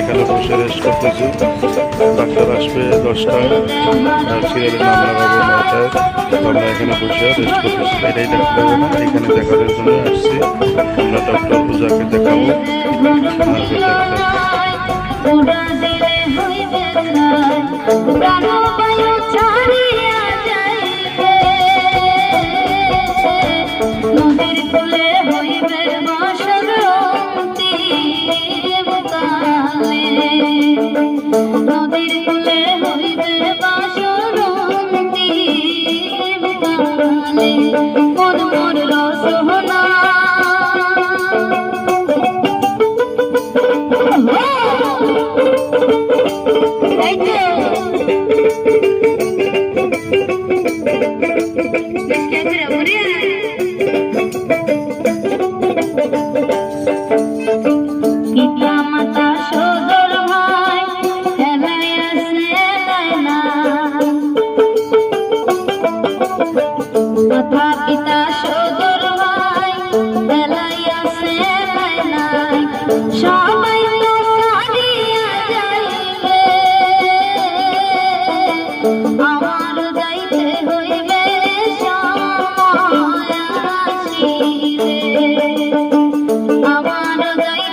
এখন বসে রেস্ট করতেছি ডাক্তার আসবে দশটায় আর এখানে বসে রেস্ট করতেছি এটাই ডাক্তার না দেখাবো মন মোর রসনা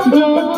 Oh,